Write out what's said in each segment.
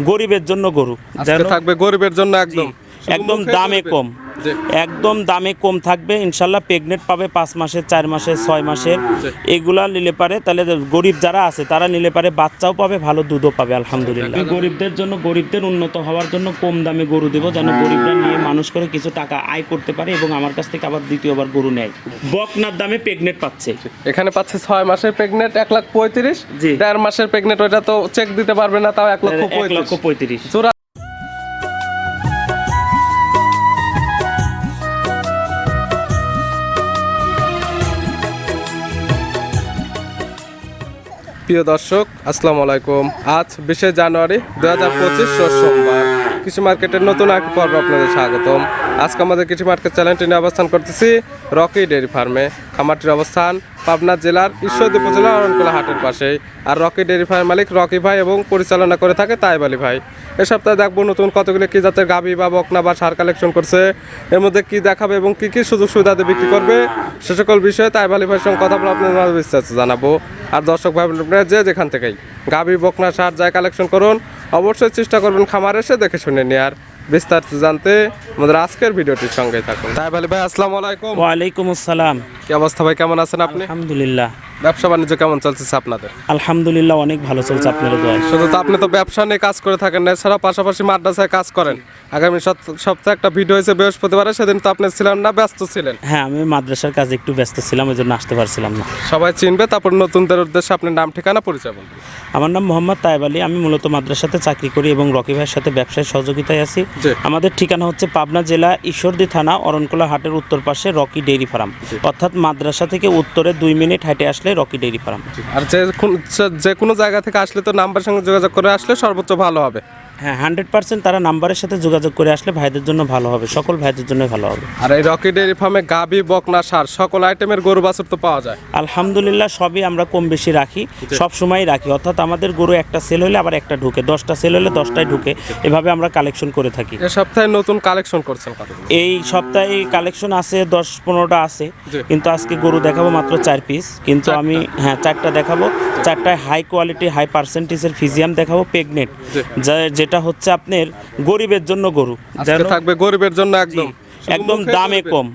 গরিবের জন্য গরু। থাকবে গরিবের জন্য একদম। একদম দামে কম। একদম দামে কম থাকবে ইনশাল্লাহ প্রেগনেন্ট পাবে পাঁচ মাসের চার মাসের ছয় মাসের এগুলা নিলে পারে তাহলে গরিব যারা আছে তারা নিলে পারে বাচ্চাও পাবে ভালো দুধও পাবে আলহামদুলিল্লাহ। গরিবদের জন্য গরিবদের উন্নত হওয়ার জন্য কম দামে গরু দেবো যেন গরিবরা নিয়ে মানুষ করে কিছু টাকা আয় করতে পারে এবং আমার কাছ থেকে আবার দ্বিতীয়বার গরু নেয়। বকনার দামে প্রেগনেন্ট পাচ্ছে। এখানে পাচ্ছে ছয় মাসের প্রেগনেন্ট এক লাখ পঁয়ত্রিশ। জি। দেড় মাসের প্রেগনেন্ট ওইটা তো চেক দিতে পারবে না তাও এক লক্ষ পঁয়ত্রিশ। প্রিয় দর্শক, আসসালামু আলাইকুম। আজ বিশে জানুয়ারি দু হাজার পঁচিশ সোমবার। কৃষি মার্কেটের নতুন এক পর্ব আপনাদের স্বাগতম। আজকে আমাদের কৃষি মার্কেট চ্যানেলটি নিয়ে অবস্থান করতেছি রকি ডেয়ারি ফার্মে। খামারটির অবস্থান পাবনা জেলার ঈশ্বরদী উপজেলা অরণকোলা হাটের পাশেই। আর রকি ডেয়ারি ফার্মের মালিক রকি ভাই এবং পরিচালনা করে থাকে তাইব আলী ভাই। এ সপ্তাহে দেখব নতুন কতগুলো কী জাতের গাবি বা বকনা বা সার কালেকশন করছে। এর মধ্যে কী দেখাবে এবং কী কী সুযোগ সুবিধাতে বিক্রি করবে, সে সকল বিষয়ে তাইব আলী ভাইয়ের সঙ্গে কথা বলে আপনাদের বিস্তারিত জানাব। আর দর্শক ভাই বোনেরা যে যেখান থেকেই গাভী বকনা সার যায় কালেকশন করুন অবশ্যই চেষ্টা করবেন খামার এসে দেখে শুনে নেয়ার। বিস্তারিত জানতে আমাদের আজকের ভিডিওটির সঙ্গে থাকুন। তাই ভাই ভাই আসসালামু আলাইকুম। ওয়ালাইকুম আসসালাম। কি অবস্থা ভাই কেমন আছেন আপনি? আলহামদুলিল্লাহ। ব্যবসা বাণিজ্য কেমন চলছে আপনাদের? আলহামদুলিল্লাহ অনেক ভালো চলছে আপনাদের দোয়ায়। শুধু তো আপনি তো ব্যবসা নিয়ে কাজ করে থাকেন না এছাড়া পাশাপাশি মাদ্রাসায় কাজ করেন। আগামী সপ্ত- সপ্তাহে একটা ভিডিও হয়েছে বৃহস্পতিবারে সেদিন তো আপনি ছিলেন না ব্যস্ত ছিলেন। হ্যাঁ আমি মাদ্রাসার কাজে একটু ব্যস্ত ছিলাম ওই জন্য আসতে পারছিলাম না। সবাই চিনবে তারপর নতুনদের উদ্দেশ্যে আপনার নাম ঠিকানা পরিচয় বলবেন আমার নাম মোহাম্মদ তায়েব আলী আমি মূলত মাদ্রাসাতে চাকরি করি এবং রকি ভাইয়ের সাথে ব্যবসায় সহযোগিতায় আছি। আমাদের ঠিকানা হচ্ছে পাবনা জেলা ঈশ্বরদী থানা অরণকোলা হাটের উত্তর পাশে রকি ডেইরি ফার্ম। অর্থাৎ মাদ্রাসা থেকে উত্তরে দুই মিনিট হাঁটে আসলে রকি ডেইরি ফার্ম আর যে- যে কোনো জায়গা থেকে আসলে তো নাম্বার সঙ্গে যোগাযোগ করে আসলে সর্বোচ্চ ভালো হবে। হ্যাঁ হান্ড্রেড পার্সেন্ট তারা নাম্বারের সাথে যোগাযোগ করে আসলে ভাইদের জন্য ভালো হবে সকল ভাইদের জন্য ভালো হবে। আর এই রকি ডেয়ারি ফার্মে গাবি বকনা সার সকল আইটেমের গরু বাছুর তো পাওয়া যায়। আলহামদুলিল্লাহ সবই আমরা কম বেশি রাখি সব সময় রাখি। অর্থাৎ আমাদের গরু একটা সেল হলে আবার একটা ঢুকে দশটা সেল হলে দশটায় ঢুকে এভাবে আমরা কালেকশন করে থাকি। সপ্তাহে নতুন কালেকশন করছেন এই সপ্তাহে কালেকশন আছে দশ পনেরোটা আছে কিন্তু আজকে গরু দেখাবো মাত্র চার পিস কিন্তু আমি হ্যাঁ চারটা দেখাবো। চারটায় হাই কোয়ালিটি হাই পার্সেন্টেজের ফিজিয়াম দেখাবো প্রেগনেন্ট জি। যেটা হচ্ছে আপনার গরিবের জন্য গরু। থাকবে গরিবের জন্য একদম। একদম দামে কম।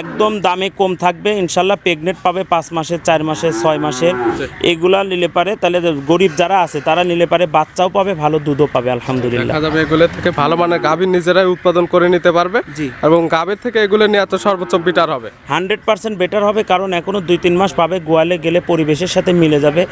একদম দামে কম থাকবে ইনশাল্লাহ প্রেগনেন্ট পাবে পাঁচ মাসের চার মাসের ছয় মাসের জি। এগুলা নিলে পারে তাহলে গরিব যারা আছে তারা নিলে পারে বাচ্চাও পাবে ভালো দুধও পাবে আলহামদুলিল্লাহ। যাবে এগুলো থেকে ভালো মানের গাভীর নিজেরাই উৎপাদন করে নিতে পারবে জি। এবং গাভীর থেকে এগুলো নিয়ে এত সর্বোচ্চ বিটার হবে। হান্ড্রেড পার্সেন্ট বেটার হবে কারণ এখনও দুই তিন মাস পাবে গোয়ালে গেলে পরিবেশের সাথে মিলে যাবে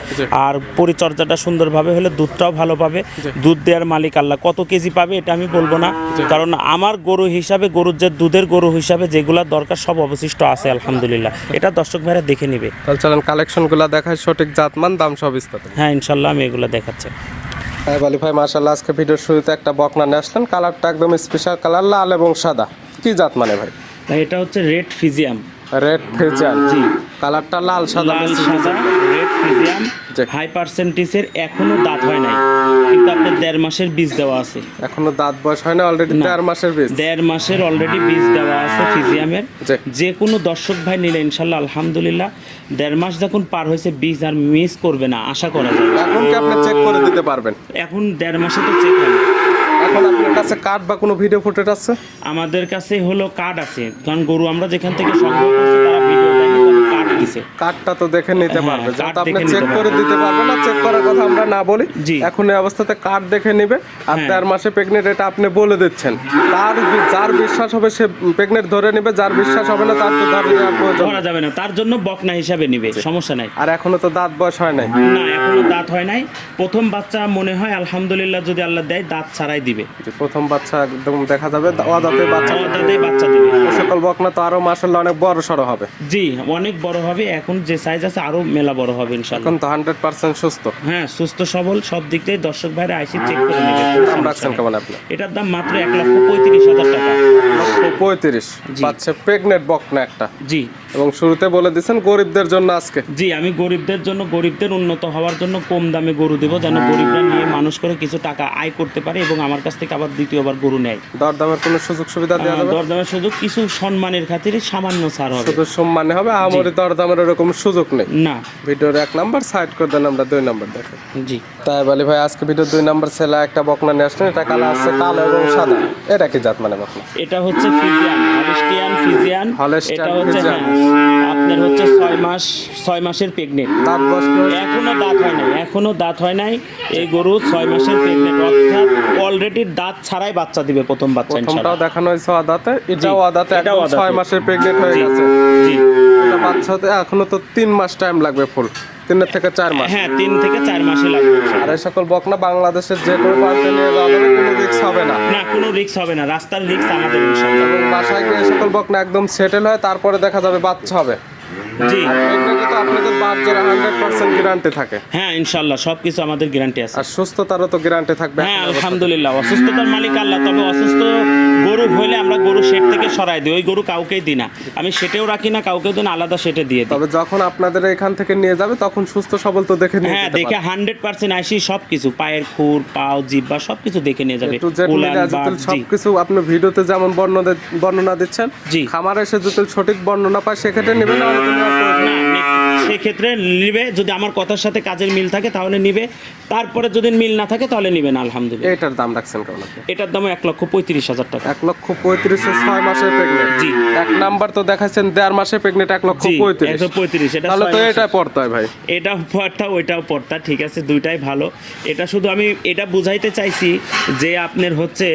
আর পরিচর্যাটা সুন্দরভাবে হলে দুধটাও ভালো পাবে। দুধ দেওয়ার মালিক আল্লাহ কত কেজি পাবে এটা আমি বলব না কারণ আমার গরু হিসাবে গরুর যে দুধের গরু হিসাবে যেগুলা দরকার সব অবশিষ্ট আছে আলহামদুলিল্লাহ। এটা দর্শক ভাইরা দেখে নিবে। তাহলে চলেন কালেকশনগুলো দেখায় সঠিক জাতমান দাম সব বিস্তারিত হ্যাঁ ইনশাল্লাহ আমি এগুলো দেখাচ্ছি। হ্যাঁ বালি ভাই মার্শাল্লাহ আজকে ভিডিওর শুরুতে একটা বকনা নিয়ে আসলেন। কালারটা একদম স্পেশাল কালার লাল এবং সাদা। কি জাত মানে ভাই? এটা হচ্ছে রেড ফিজিয়াম রেড ফেজান জি। কালারটা লাল সাদা লাল সাদা রেড ফিজিয়াম। হাই পার্সেন্টেজের এখনও দাঁত হয় নাই। কিন্তু আপনার দেড় মাসের বীজ দেওয়া আছে। এখনও দাঁত বয়স হয় না। অলরেডি দেড় মাসের বীজ। দেড় মাসের অলরেডি বীজ দেওয়া আছে ফিজিয়ামের যে কোনো দর্শক ভাই নিলে ইনশাল্লাহ আলহামদুলিল্লাহ দেড় মাস যখন পার হয়েছে বীজ আর মিস করবে না আশা করা যায়। এখন কি আপনি চেক করে দিতে পারবেন? এখন দেড় মাসে তো চেক হয় না। এখন আপনার কাছে কার্ড বা কোনো ভিডিও ফুটেজ আছে? আমাদের কাছে হলো কার্ড আছে। কারণ গরু আমরা যেখান থেকে সংগ্রহ করছি, তারা ভিডিও দিছে। কার্ডটা তো দেখে নিতে হ্যাঁ, পারবে। কার্ড আপনি চেক করে দিতে পারবেন না চেক করার কথা আমরা না বলি এখন এই অবস্থাতে কার্ড দেখে নিবে। আর হ্যাঁ। দেড় মাসে প্রেগনেন্ট এটা আপনি বলে দিচ্ছেন। তার যার বিশ্বাস হবে সে প্রেগনেন্ট ধরে নিবে যার বিশ্বাস হবে না তার তো ধরে যাবে না। তার জন্য বকনা হিসাবে নিবে সমস্যা নাই। আর এখনও তো দাঁত বয়স হয় নাই। না এখনও দাঁত হয় নাই। প্রথম বাচ্চা মনে হয় আলহামদুলিল্লাহ যদি আল্লাহ দেয় দাঁত ছাড়াই দিবে। প্রথম বাচ্চা একদম দেখা যাবে দাঁতে বাচ্চা। দাঁতে বাচ্চা দিবে। সকল বকনা তো আরও মাসাল্লাহ অনেক বড় সড়ো হবে। জি অনেক বড় হবে এখন যে সাইজ আছে আরও মেলা বড় হবে এখন তো হান্ড্রেড পার্সেন্ট সুস্থ। হ্যাঁ সুস্থ সবল সব দিক থেকে দর্শক ভাইরা আইসি চেক করে নেবে। দাম রাখছেন কেমন আপনি? এটার দাম মাত্র এক লক্ষ পঁয়ত্রিশ হাজার টাকা। পঁয়ত্রিশ। বাচ্চা পাচ্ছে বক না একটা। জি। এবং শুরুতে বলে দিচ্ছেন গরিবদের জন্য আজকে। জি আমি গরিবদের জন্য গরিবদের উন্নত হওয়ার জন্য কম দামে গরু দেবো যেন গরিবরা নিয়ে মানুষ করে কিছু টাকা আয় করতে পারে এবং আমার কাছ থেকে আবার দ্বিতীয়বার গরু নেয়। দরদামের কোনো সুযোগ সুবিধা দেওয়া যাবে দরদামের সুযোগ কিছু সম্মানের খাতিরে সামান্য ছাড় হবে। শুধু সম্মানে হবে আমারই দরদামের এরকম সুযোগ নেই। না। ভিডিওর এক নাম্বার সাইড করে দেন আমরা দুই নাম্বার দেখেন জি। তাই বলি ভাই আজকে ভিডিও দুই নাম্বার ছেলে একটা বকনা নিয়ে আসলেন এটা কালো আছে কালো এবং সাদা। এটা কি জাত মানে বকনা? এটা হচ্ছে ফিজিয়ান এটা হচ্ছে আপনার হচ্ছে ছয় মাস ছয় মাসের প্রেগনেন্ট দাঁত এখনও দাঁত হয় নাই এখনও দাঁত হয় নাই। এই গরু ছয় মাসের প্রেগনেন্ট অর্থাৎ অলরেডি দাঁত ছাড়াই বাচ্চা দিবে প্রথম বাচ্চা প্রথমটাও দেখানো হয়েছে আদাতে। এটাও আদাতে একদম ছয় মাসের প্রেগনেন্ট হয়ে গেছে। জি। বাচ্চাতে এখনও তো তিন মাস টাইম লাগবে ফুল তিনের থেকে চার মাস। হ্যাঁ তিন থেকে চার মাসে লাগবে। আর এই সকল বকনা বাংলাদেশের যে কোনো প্রান্তে নিয়ে যাওয়া যাবে কোনো রিক্স হবে না। না কোনো রিস্ক হবে না। রাস্তার রিস্ক আমাদের ইনশাআল্লাহ। বাসায় গিয়ে সকল বকনা একদম সেটেল হয় তারপরে দেখা যাবে বাচ্চা হবে। জি। প্রেগনেন্টে তো আপনাদের হান্ড্রেড পার্সেন্ট গ্যারান্টি থাকে। হ্যাঁ ইনশাআল্লাহ সবকিছু আমাদের গ্যারান্টি আছে। আর সুস্থতারও তো গ্যারান্টি থাকবে হ্যাঁ আলহামদুলিল্লাহ অসুস্থতার মালিক আল্লাহ তবে অসুস্থ গরু হইলে আমরা গরু শেড থেকে সরাই দিই ওই গরু কাউকেই দিই না। আমি সেটেও রাখি না কাউকে দিন আলাদা সেটে দিয়ে দিই। তবে যখন আপনাদের এখান থেকে নিয়ে যাবে তখন সুস্থ সবল তো দেখে নিয়ে হ্যাঁ দেখে হান্ড্রেড পার্সেন্ট আসি সব কিছু পায়ের খুর পাও জিব্বা সব কিছু দেখে নিয়ে যাবে। সবকিছু আপনি ভিডিওতে যেমন বর্ণনা বর্ণনা দিচ্ছেন জি। খামারে এসে জুতুল সঠিক বর্ণনা পায় সেক্ষেত্রে নেবেন না সেক্ষেত্রে নিবে যদি আমার কথার সাথে কাজের মিল থাকে তাহলে নিবে তারপরে যদি মিল না থাকে তাহলে নিবে না আলহামদুলিল্লাহ। এটার দাম রাখছেন কেমন এটার দাম এক লক্ষ পঁয়ত্রিশ হাজার টাকা। এক লক্ষ পঁয়ত্রিশ ছয় মাসের প্রেগনেন্ট জি। এক নাম্বার তো দেখাচ্ছেন দেড় মাসে প্রেগনেন্ট এক লক্ষ পঁয়ত্রিশ। পঁয়ত্রিশ এটা তাহলে তো এটা পড়তে হয় ভাই। এটা পড়তা ওইটাও পড়তা ঠিক আছে দুইটাই ভালো। এটা শুধু আমি এটা বুঝাইতে চাইছি যে আপনার হচ্ছে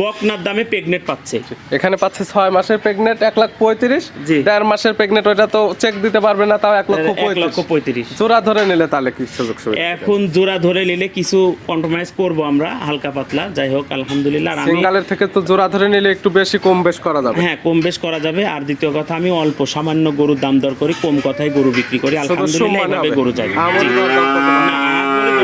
বকনার দামে প্রেগনেন্ট পাচ্ছে। এখানে পাচ্ছে ছয় মাসের প্রেগনেন্ট এক লাখ পঁয়ত্রিশ। জি। দেড় মাসের প্রেগনেন্ট ওইটা তো চেক দিতে পারবে না তাও এক লক্ষ লক্ষ পঁয়ত্রিশ। জোড়া ধরে নিলে তাহলে কি সুযোগ সুবিধা? এখন জোড়া ধরে নিলে কিছু কম্প্রোমাইজ করব আমরা হালকা পাতলা। যাই হোক আলহামদুলিল্লাহ সিঙ্গালের থেকে তো জোড়া ধরে নিলে একটু বেশি কম বেশ করা যাবে। হ্যাঁ কম বেশ করা যাবে। আর দ্বিতীয় কথা আমি অল্প সামান্য গরুর দাম দর করি কম কথায় গরু বিক্রি করি। আলহামদুলিল্লাহ এভাবে গরু চাই। না?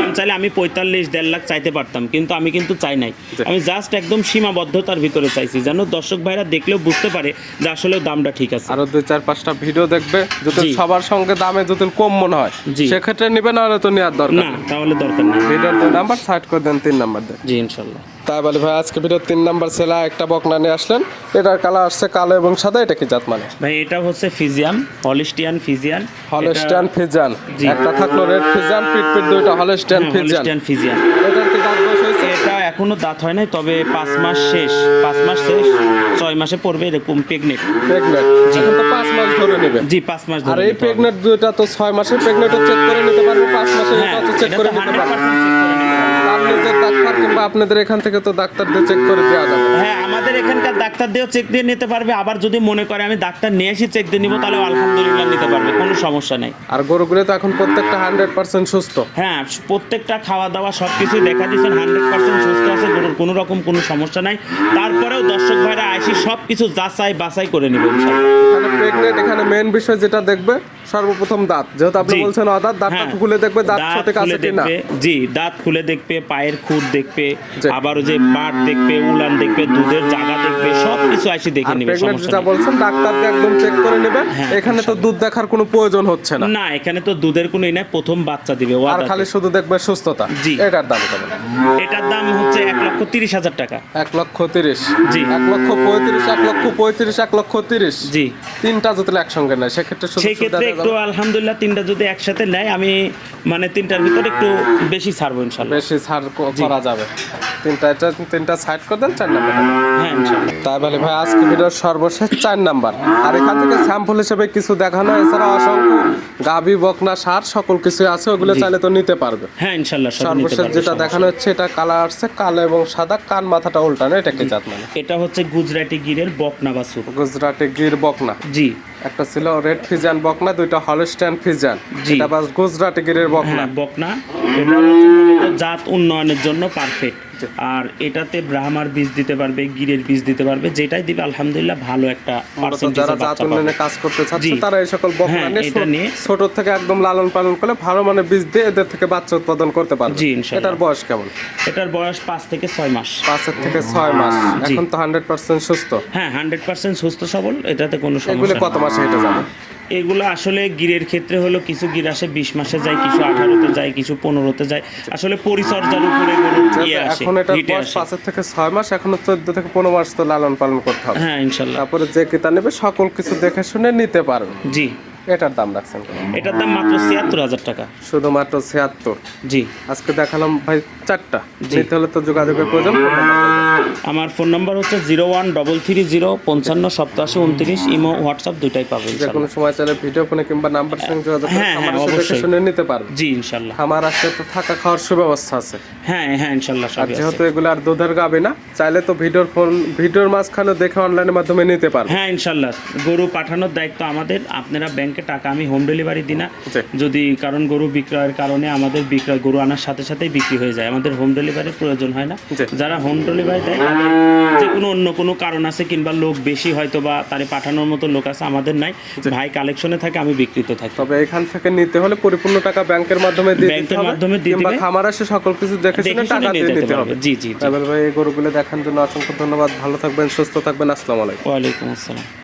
দাম চাইলে আমি পঁয়তাল্লিশ দেড় লাখ চাইতে পারতাম কিন্তু আমি কিন্তু চাই নাই। আমি জাস্ট একদম সীমাবদ্ধতার ভিতরে চাইছি যেন দর্শক ভাইরা দেখলেও বুঝতে পারে যে আসলে দামটা ঠিক আছে। আরও দুই চার পাঁচটা ভিডিও দেখবে যদি সবার সঙ্গে দামে যদি কম মনে হয়। সেক্ষেত্রে নিবে না হলে তো নেওয়ার দরকার না তাহলে দরকার নেই। ভিডিওর দুই নাম্বার সাইড করে দেন তিন নাম্বার দেন। জি ইনশাল্লাহ। তাই বলে ভাই আজকে ভিডিও তিন নাম্বার ছেলে একটা বকনা নিয়ে আসলেন। এটার কালার আসছে কালো এবং সাদা এটা কি জাত মানে? ভাই এটা হচ্ছে ফিজিয়াম হলিস্টিয়ান ফিজিয়ান হলিস্টিয়ান ফিজান জি। একটা থাকল রেড ফিজান পিট পিট দুইটা হলস্টাইন ফিজান হলিস্টিয়ান ফিজিয়ান। হয়েছে? এটা এখনও দাঁত হয় নাই তবে পাঁচ মাস শেষ পাঁচ মাস শেষ ছয় মাসে পড়বে এরকম প্রেগনেন্ট প্রেগনেন্ট এখন তো পাঁচ মাস ধরে নেবে। জি পাঁচ মাস আর ধরে এই। প্রেগনেন্ট দুইটা তো ছয় মাসের প্রেগনেন্টও চেক করে নিতে পারবে পাঁচ হ্যাঁ তো চেক এটা করে তো নিতে পারবে। চেক করে নিতে হবে। তার ডাক্তার কিংবা আপনাদের এখান থেকে তো ডাক্তার দিয়ে চেক করে দেওয়া যাবে। হ্যাঁ ডাক্তার দিয়েও চেক দিয়ে নিতে পারবে আবার যদি মনে করে আমি ডাক্তার নিয়ে এসে চেক দিয়ে নিব তাহলে আলহামদুলিল্লাহ নিতে পারবে কোনো সমস্যা নেই। আর গরুগুলো তো এখন প্রত্যেকটা হান্ড্রেড পার্সেন্ট সুস্থ। হ্যাঁ প্রত্যেকটা খাওয়া দাওয়া সব কিছুই দেখা দিচ্ছেন হান্ড্রেড পার্সেন্ট সুস্থ আছে গরুর কোনো রকম কোনো সমস্যা নাই। তারপরেও দর্শক ভাইরা আইসি সব কিছু যাচাই বাছাই করে নেবেন এখানে প্রেগনেন্ট এখানে মেন বিষয় যেটা দেখবে সর্বপ্রথম দাঁত। যেহেতু আপনি বলছেন অদাঁত দাঁতটা হ্যাঁ। খুলে দেখবে দাঁত আছে কিনা? জি দাঁত খুলে দেখবে পায়ের খুর দেখবে আবার যে বাট দেখবে উলান দেখবে দুধের জায়গা দেখবে সব কিছু আসি দেখে নেবে সমস্যা যেটা বলছেন ডাক্তারকে একদম চেক করে নেবে। হ্যাঁ, এখানে তো দুধ দেখার কোনো প্রয়োজন হচ্ছে না। না এখানে তো দুধের কোনো নাই প্রথম বাচ্চা দিবে আর খালি শুধু দেখবে সুস্থতা। জি। এটার দাম কেমন? এটার দাম হচ্ছে এক লক্ষ তিরিশ হাজার টাকা। এক লক্ষ তিরিশ। জি। এক লক্ষ পঁয়ত্রিশ এক লক্ষ পঁয়ত্রিশ এক লক্ষ তিরিশ। জি। তিনটা যদি একসঙ্গে নেয় সেক্ষেত্রে সুযোগ একটু আলহামদুলিল্লাহ তিনটা যদি একসাথে নেয় আমি মানে তিনটার ভিতরে একটু বেশি ছাড়বো ইনশাল্লাহ। বেশি ছাড় করা যাবে। তিনটা এটা তিনটা সাইড করে দেন চার নাম্বার হ্যাঁ তাই বলে ভাই আজকে ভিডিওর সর্বশেষ চার নাম্বার আর এখান থেকে স্যাম্পল হিসেবে কিছু দেখানো এছাড়া অসংখ্য গাভি বকনা সার সকল কিছু আছে ওগুলো চাইলে তো নিতে পারবে। হ্যাঁ ইনশাল্লাহ সর্বশেষ যেটা দেখানো হচ্ছে এটা কালার আসছে কালো এবং সাদা কান মাথাটা উল্টানো এটা কি জাত মানে? এটা হচ্ছে গুজরাটি গিরের বকনা বাসুর গুজরাটে গির বকনা। জি। একটা ছিল রেড ফিজান বকনা দুইটা হলস্টাইন ফিজান। এটা বাস গুজরাটি গিরের বকনা। হ্যাঁ বকনা। এটা হচ্ছে জাত উন্নয়নের জন্য পারফেক্ট আর এটাতে ব্রাহ্মার বীজ দিতে পারবে গিরের বীজ দিতে পারবে যেটাই দিবে আলহামদুলিল্লাহ ভালো একটা যারা জাত উন্নয়নে কাজ করতে চাচ্ছে তারা এই সকল বকনা হ্যাঁ, নিয়ে ছোট- থেকে একদম লালন পালন করলে ভালো মানে বীজ দিয়ে এদের থেকে বাচ্চা উৎপাদন করতে পারবে। জি, ইনশাআল্লাহ। এটার বয়স কেমন? এটার বয়স পাঁচ থেকে ছয় মাস। পাঁচের থেকে ছয় মাস। এখন তো হান্ড্রেড পার্সেন্ট সুস্থ। হ্যাঁ হান্ড্রেড পার্সেন্ট সুস্থ সবল এটাতে কোনো এগুলো সমস্যা কত মাসে হেঁটে যাবে। এগুলো আসলে গিরের ক্ষেত্রে হলো কিছু গির আসে বিশ মাসে যায় কিছু আঠারোতে যায় কিছু পনেরোতে যায়। আসলে পরিচর্যার উপরে গরুর ইয়ে এখন এটা পাঁচের থেকে ছয় মাস এখনও চোদ্দ থেকে পনেরো মাস তো লালন পালন করতে হবে। হ্যাঁ ইনশাল্লাহ। তারপরে যে কেতা নেবে সকল কিছু দেখে শুনে নিতে পারবে। জি। এটার দাম রাখছেন এটার দাম মাত্র ছিয়াত্তর হাজার টাকা। শুধুমাত্র ছিয়াত্তর? জি। আজকে দেখালাম ভাই চারটা। জি। নিতে হলে তো যোগাযোগের প্রয়োজন। আমার ফোন নাম্বার হচ্ছে zero one double three zero পঞ্চান্ন সপ্তাশি উনত্রিশ। ইমো হোয়াটসঅ্যাপ দুইটাই পাবেন যে কোনো সময় চাইলে ভিডিও ফোনে কিংবা নাম্বার সঙ্গে যোগাযোগ করে হ্যাঁ, হ্যাঁ, সাথে। শুনে নিতে পারবে জি ইনশাল্লাহ। খামার আসলে তো থাকা খাওয়ার সুব্যবস্থা আছে। হ্যাঁ হ্যাঁ ইনশাল্লাহ যেহেতু এগুলো আর দুধের গাবে না চাইলে তো ভিডিওর ফোন ভিডিওর মাঝখানে দেখে অনলাইনের মাধ্যমে নিতে পারবে হ্যাঁ ইনশাল্লাহ। গরু পাঠানোর দায়িত্ব আমাদের। আপনারা ব্যাংকে টাকা আমি হোম ডেলিভারি দিই না। যদি কারণ গরু বিক্রয়ের কারণে আমাদের বিক্রয় গরু আনার সাথে সাথেই বিক্রি হয়ে যায়। আমাদের হোম ডেলিভারির প্রয়োজন হয় না। যারা হোম ডেলিভারি দেয় যে কোনো অন্য কোনো কারণ আছে কিংবা লোক বেশি হয়তো বা তারে পাঠানোর মতো লোক আছে আমাদের নাই। ভাই কালেকশনে থাকে আমি বিক্রিতে থাকি। তবে এখান থেকে নিতে হলে পরিপূর্ণ টাকা ব্যাংকের মাধ্যমে দিয়ে দিতে ব্যাংকের মাধ্যমে দিয়ে দিবে। খামার আসে সকল কিছু দেখে শুনে টাকা দিয়ে নিতে হবে। জি জি ভাই এই গরুগুলো দেখার জন্য অসংখ্য ধন্যবাদ। ভালো থাকবেন সুস্থ থাকবেন। আসসালামু আলাইকুম। ওয়ালাইকুম আসসালাম।